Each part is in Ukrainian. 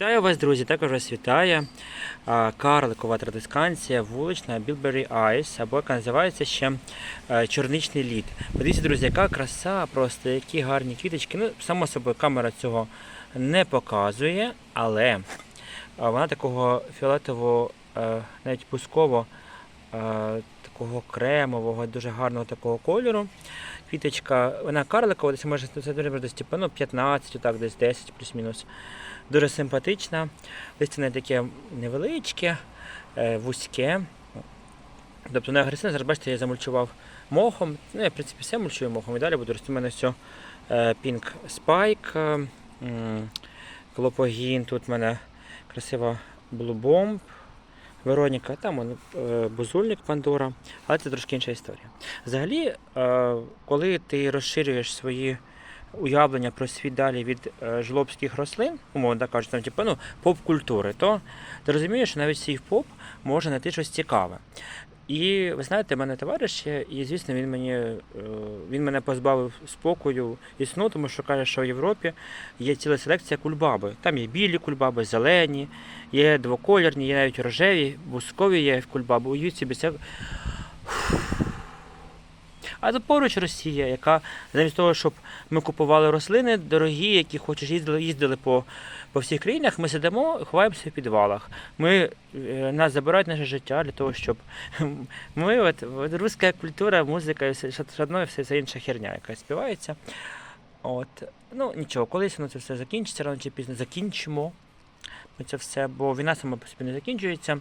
Вітаю вас, друзі! Також вас вітає карликова традисканція вулична Bilberry Ice, або яка називається ще е, чорничний лід. Подивіться, друзі, яка краса, просто які гарні квіточки. Ну, само собою, камера цього не показує, але вона такого фіолетового, е, навіть пусково, е, такого кремового, дуже гарного такого кольору. Квіточка, вона карликова, десь може це дуже ну, 15, так, десь 10 плюс-мінус. Дуже симпатична. Листя не таке невеличке, е, вузьке. Тобто не агресивне. Зараз бачите, я замульчував мохом. Ну, я, в принципі, все мульчую мохом. І далі буду рости у мене все Pink Spike, е, Клопогін. Тут в мене красива Blue Bomb, Вероніка, там е, бузульник Пандора. Але це трошки інша історія. Взагалі, е, коли ти розширюєш свої уявлення про світ далі від е, жлобських рослин, умовно кажуть, там, типу, ну, поп-культури, то ти розумієш, що навіть свій поп може знайти щось цікаве. І ви знаєте, в мене товариш є, і звісно, він мені е, він мене позбавив спокою і сну, тому що каже, що в Європі є ціла селекція кульбаби. Там є білі кульбаби, зелені, є двокольорні, є навіть рожеві, бускові є в кульбаби. Уявіть собі, це а тут поруч Росія, яка замість того, щоб ми купували рослини дорогі, які хочеш їздили, їздили по, по всіх країнах, ми сидимо, ховаємося в підвалах. Ми, е, нас забирають наше життя для того, щоб ми, от, от руська культура, музика, все одно, і все інша херня, яка співається. От. Ну нічого, колись воно це все закінчиться, рано чи пізно закінчимо. Ми це все, бо війна сама по собі не закінчується.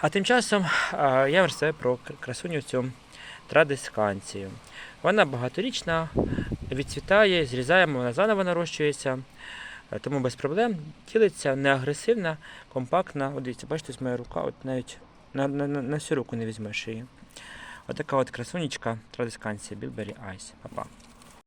А тим часом я розповідаю про кр- красуню цю традисканцію. Вона багаторічна, відцвітає, зрізаємо, вона заново нарощується, е, тому без проблем. Тілиться не агресивна, компактна. От дивіться, бачите, ось моя рука, от навіть на, на, на, на всю руку не візьмеш її. Отака от красунечка традисканція Bilberry Ice. Па-па.